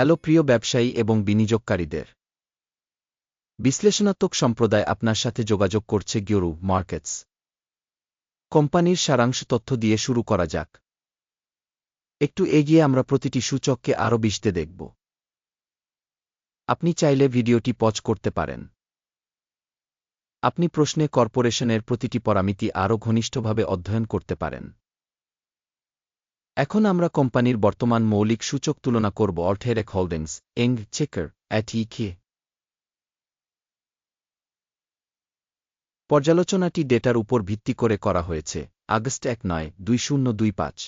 Hello প্রিয় ব্যবসায়ী এবং বিনিয়োগকারীদের। বিশ্লেষণাত্মক সম্প্রদায় আপনার সাথে যোগাযোগ করছে গিওরু মার্কেটস। কোম্পানির সারাংশ তথ্য দিয়ে শুরু করা যাক। একটু এগিয়ে আমরা প্রতিটি সূচককে আরও বিশতে দেখব। আপনি চাইলে ভিডিওটি পজ করতে পারেন। আপনি প্রশ্নে কর্পোরেশনের প্রতিটি পরামিতি আরও ঘনিষ্ঠভাবে অধ্যয়ন করতে পারেন। এখন আমরা কোম্পানির বর্তমান মৌলিক সূচক তুলনা করব অর্থেরেক হোল্ডিংস এং চেকার অ্যাট ইকে পর্যালোচনাটি ডেটার উপর ভিত্তি করে করা হয়েছে, আগস্ট এক নয়, দুই শূন্য দুই পাঁচ।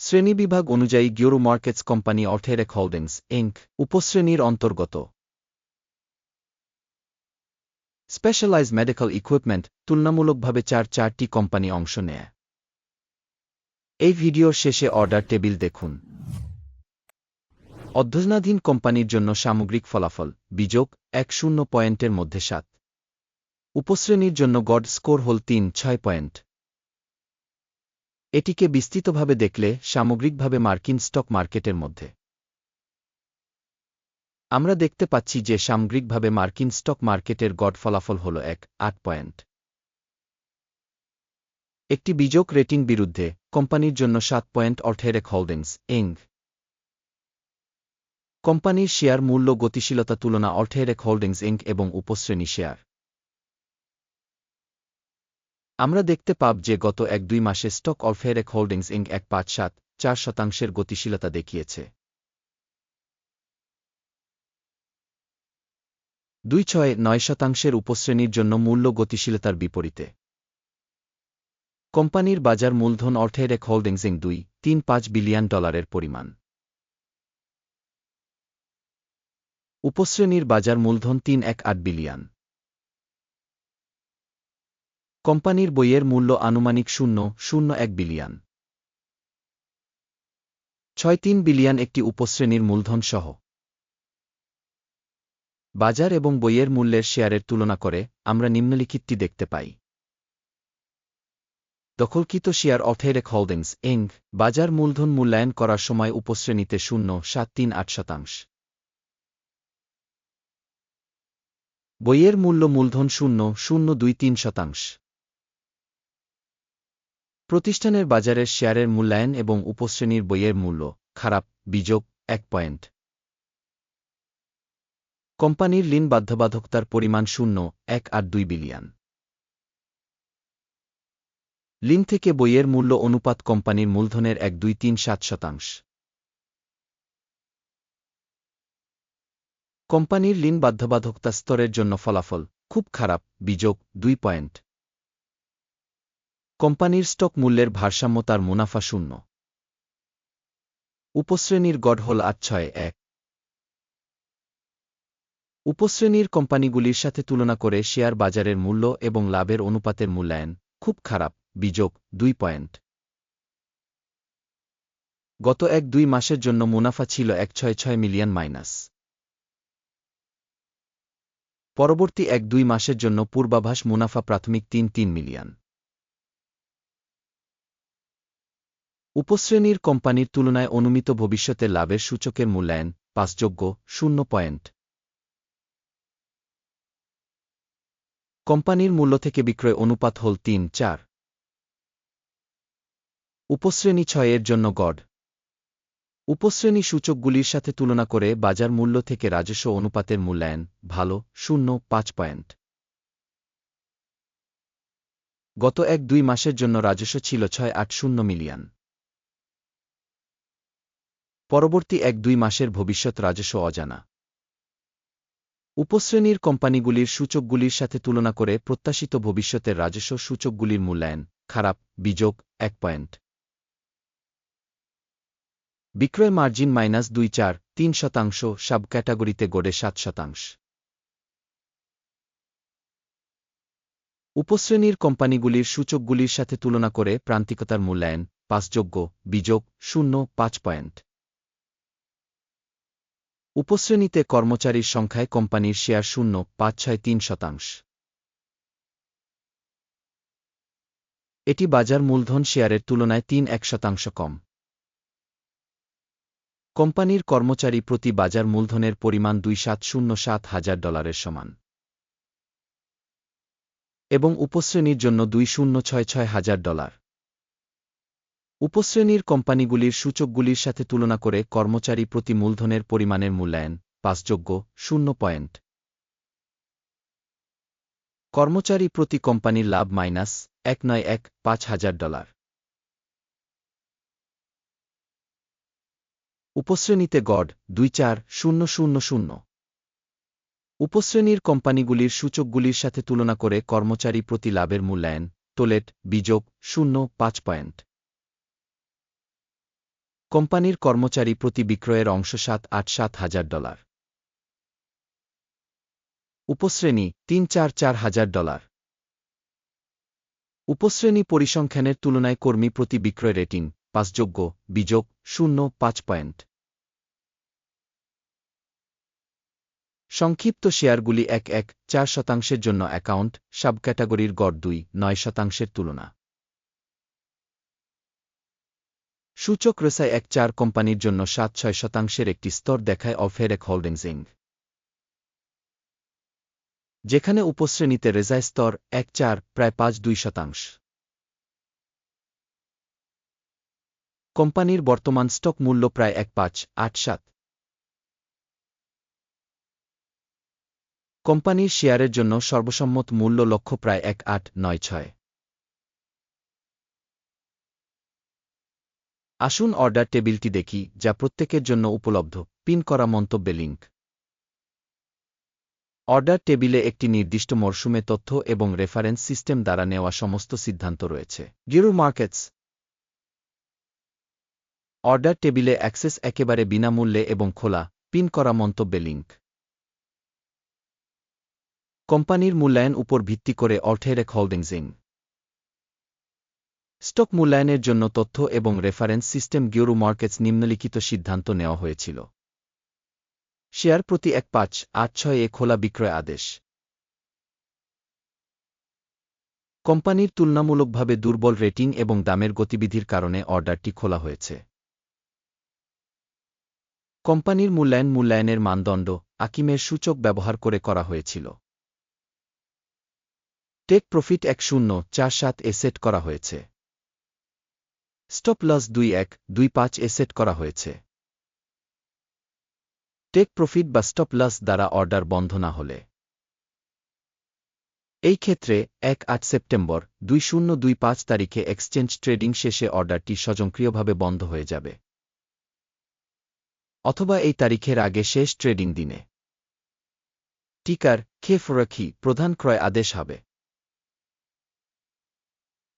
শ্রেণীবিভাগ অনুযায়ী গিওরু মার্কেটস কোম্পানি অর্থেরেক হোল্ডিংস এঙ্ক উপশ্রেণীর অন্তর্গত। স্পেশালাইজ মেডিকেল ইকুইপমেন্ট তুলনামূলকভাবে চার চারটি কোম্পানি অংশ নেয়। এই ভিডিওর শেষে অর্ডার টেবিল দেখুন। অধ্যয়নাধীন কোম্পানির জন্য সামগ্রিক ফলাফল বিযোগ এক শূন্য পয়েন্টের মধ্যে সাত। উপশ্রেণীর জন্য গড স্কোর হল তিন, ছয় পয়েন্ট। এটিকে বিস্তৃতভাবে দেখলে সামগ্রিকভাবে মার্কিন স্টক মার্কেটের মধ্যে। আমরা দেখতে পাচ্ছি যে সামগ্রিকভাবে মার্কিন স্টক মার্কেটের গড ফলাফল হল এক, আট পয়েন্ট। একটি বিযোগ রেটিং বিরুদ্ধে কোম্পানির জন্য সাত পয়েন্ট অর্থেরেক হোল্ডিংস এং কোম্পানির শেয়ার মূল্য গতিশীলতা তুলনা অর্থেরেক হোল্ডিংস ইঙ্ক এবং উপশ্রেণী শেয়ার। আমরা দেখতে পাব যে গত এক দুই মাসে স্টক অলফেরেক হোল্ডিংস ইঙ্ক এক পাঁচ সাত চার শতাংশের গতিশীলতা দেখিয়েছে। দুই ছয় নয় শতাংশের উপশ্রেণীর জন্য মূল্য গতিশীলতার বিপরীতে। কোম্পানির বাজার মূলধন অর্থেরেক হোল্ডিংস ইং দুই, তিন পাঁচ বিলিয়ন ডলারের পরিমাণ। উপশ্রেণীর বাজার মূলধন তিন এক আট বিলিয়ন। কোম্পানির বইয়ের মূল্য আনুমানিক শূন্য শূন্য এক বিলিয়ন। ছয় তিন বিলিয়ন একটি উপশ্রেণীর মূলধন সহ। বাজার এবং বইয়ের মূল্যের শেয়ারের তুলনা করে আমরা নিম্নলিখিতটি দেখতে পাই। দখলকৃত শেয়ার অথেরেক হোল্ডিংস এং বাজার মূলধন মূল্যায়ন করার সময় উপশ্রেণীতে শূন্য, সাত, তিন, আট শতাংশ। বইয়ের মূল্য মূলধন শূন্য শূন্য, দুই, তিন শতাংশ। প্রতিষ্ঠানের বাজারের শেয়ারের মূল্যায়ন এবং উপশ্রেণীর বইয়ের মূল্য, খারাপ বিযোগ এক পয়েন্ট। কোম্পানির ঋণ বাধ্যবাধকতার পরিমাণ শূন্য, এক, আট, দুই বিলিয়ন। লিন থেকে বইয়ের মূল্য অনুপাত কোম্পানির মূলধনের এক দুই তিন সাত শতাংশ। কোম্পানির ঋণ বাধ্যবাধকতা স্তরের জন্য ফলাফল খুব খারাপ, বিযোগ দুই পয়েন্ট। কোম্পানির স্টক মূল্যের ভারসাম্য তার মুনাফা শূন্য। উপশ্রেণীর গড় হল আট ছয় এক। উপশ্রেণীর কোম্পানিগুলির সাথে তুলনা করে শেয়ার বাজারের মূল্য এবং লাভের অনুপাতের মূল্যায়ন খুব খারাপ বিযোগ দুই পয়েন্ট। গত এক দুই মাসের জন্য মুনাফা ছিল এক ছয় ছয় মিলিয়ন মাইনাস। পরবর্তী এক দুই মাসের জন্য পূর্বাভাস মুনাফা প্রাথমিক তিন তিন মিলিয়ন। উপশ্রেণীর কোম্পানির তুলনায় অনুমিত ভবিষ্যতে লাভের সূচকের মূল্যায়ন পাঁচযোগ্য শূন্য পয়েন্ট। কোম্পানির মূল্য থেকে বিক্রয় অনুপাত হল তিন চার। উপশ্রেণী ছয়ের জন্য গড়। উপশ্রেণী সূচকগুলির সাথে তুলনা করে বাজার মূল্য থেকে রাজস্ব অনুপাতের মূল্যায়ন, ভালো, শূন্য, পাঁচ পয়েন্ট। গত এক দুই মাসের জন্য রাজস্ব ছিল ছয় আট শূন্য মিলিয়ন। পরবর্তী এক দুই মাসের ভবিষ্যৎ রাজস্ব অজানা। উপশ্রেণীর কোম্পানিগুলির সূচকগুলির সাথে তুলনা করে প্রত্যাশিত ভবিষ্যতের রাজস্ব সূচকগুলির মূল্যায়ন, খারাপ, বিযোগ, এক পয়েন্ট। বিক্রয় মার্জিন মাইনাস দুই চার, তিন শতাংশ, সাব ক্যাটাগরিতে গড়ে সাত শতাংশ। উপশ্রেণীর কোম্পানিগুলির সূচকগুলির সাথে তুলনা করে প্রান্তিকতার মূল্যায়ন পাঁচযোগ্য বিযোগ, শূন্য, পাঁচ পয়েন্ট। উপশ্রেণীতে কর্মচারীর সংখ্যায় কোম্পানির শেয়ার শূন্য, পাঁচ ছয় তিন শতাংশ। এটি বাজার মূলধন শেয়ারের তুলনায় তিন এক শতাংশ কম। কোম্পানির কর্মচারী প্রতি বাজার মূলধনের পরিমাণ দুই সাত শূন্য সাত হাজার ডলারের সমান এবং উপশ্রেণীর জন্য দুই শূন্য ছয় ছয় হাজার ডলার। উপশ্রেণীর কোম্পানিগুলির সূচকগুলির সাথে তুলনা করে কর্মচারী প্রতি মূলধনের পরিমাণের মূল্যায়ন পাঁচযোগ্য, শূন্য পয়েন্ট। কর্মচারী প্রতি কোম্পানির লাভ মাইনাস এক নয় এক পাঁচ হাজার ডলার। উপশ্রেণীতে গড়, দুই চার, শূন্য শূন্য শূন্য। উপশ্রেণীর কোম্পানিগুলির সূচকগুলির সাথে তুলনা করে কর্মচারী প্রতি লাভের মূল্যায়ন টোলেট বিযোগ শূন্য, পাঁচ পয়েন্ট। কোম্পানির কর্মচারী প্রতি বিক্রয়ের অংশ সাত, আট, সাত হাজার ডলার। উপশ্রেণী, তিন, চার চার হাজার ডলার। উপশ্রেণী পরিসংখ্যানের তুলনায় কর্মী প্রতি বিক্রয় রেটিং পাঁচযোগ্য বিযোগ শূন্য, পাঁচ পয়েন্ট। সংক্ষিপ্ত শেয়ারগুলি এক এক, চার শতাংশের জন্য অ্যাকাউন্ট সাব ক্যাটাগরির গড় দুই, নয় শতাংশের তুলনা। সূচক রেসায় এক চার কোম্পানির জন্য সাত ছয় শতাংশের একটি স্তর দেখায় অফের অফেরেক হোল্ডিংসিং যেখানে উপশ্রেণীতে রেজায় স্তর এক চার, প্রায় পাঁচ দুই শতাংশ। কোম্পানির বর্তমান স্টক মূল্য প্রায় এক পাঁচ, আট সাত। কোম্পানির শেয়ারের জন্য সর্বসম্মত মূল্য লক্ষ্য প্রায় এক, আট, নয়, ছয়। আসুন অর্ডার টেবিলটি দেখি, যা প্রত্যেকের জন্য উপলব্ধ। পিন করা মন্তব্যে লিঙ্ক অর্ডার টেবিলে একটি নির্দিষ্ট মরশুমে তথ্য এবং রেফারেন্স সিস্টেম দ্বারা নেওয়া সমস্ত সিদ্ধান্ত রয়েছে। গিরু মার্কেটস। অর্ডার টেবিলে অ্যাক্সেস একেবারে বিনামূল্যে এবং খোলা, পিন করা মন্তব্যে লিঙ্ক কোম্পানির মূল্যায়ন উপর ভিত্তি করে অর্থেরেক হোল্ডিংসিং স্টক মূল্যায়নের জন্য তথ্য এবং রেফারেন্স সিস্টেম গিওরু মার্কেটস নিম্নলিখিত সিদ্ধান্ত নেওয়া হয়েছিল। শেয়ার প্রতি এক পাঁচ আট ছয় এ খোলা বিক্রয় আদেশ। কোম্পানির তুলনামূলকভাবে দুর্বল রেটিং এবং দামের গতিবিধির কারণে অর্ডারটি খোলা হয়েছে। কোম্পানির মূল্যায়ন মূল্যায়নের মানদণ্ড আকিমের সূচক ব্যবহার করে করা হয়েছিল। টেক প্রফিট এক শূন্য চার সাত এ সেট করা হয়েছে। স্টপ লস দুই এক দুই পাঁচ এ সেট করা হয়েছে। টেক প্রফিট বা স্টপ লস দ্বারা অর্ডার বন্ধ না হলে। এই ক্ষেত্রে এক আট সেপ্টেম্বর দুই শূন্য দুই পাঁচ তারিখে এক্সচেঞ্জ ট্রেডিং শেষে অর্ডারটি স্বয়ংক্রিয়ভাবে বন্ধ হয়ে যাবে। অথবা এই তারিখের আগে শেষ ট্রেডিং দিনে। টিকার খেফ রাখি প্রধান ক্রয় আদেশ হবে।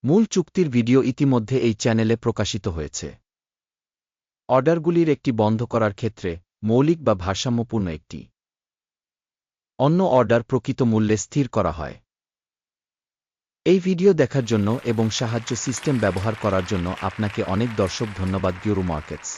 মূল চুক্তির ভিডিও ইতিমধ্যে এই চ্যানেলে প্রকাশিত হয়েছে। অর্ডারগুলির একটি বন্ধ করার ক্ষেত্রে মৌলিক বা ভারসাম্যপূর্ণ একটি। অন্য অর্ডার প্রকৃত মূল্যে স্থির করা হয়। এই ভিডিও দেখার জন্য এবং সাহায্য সিস্টেম ব্যবহার করার জন্য আপনাকে অনেক দর্শক ধন্যবাদ গিউরু মার্কেটস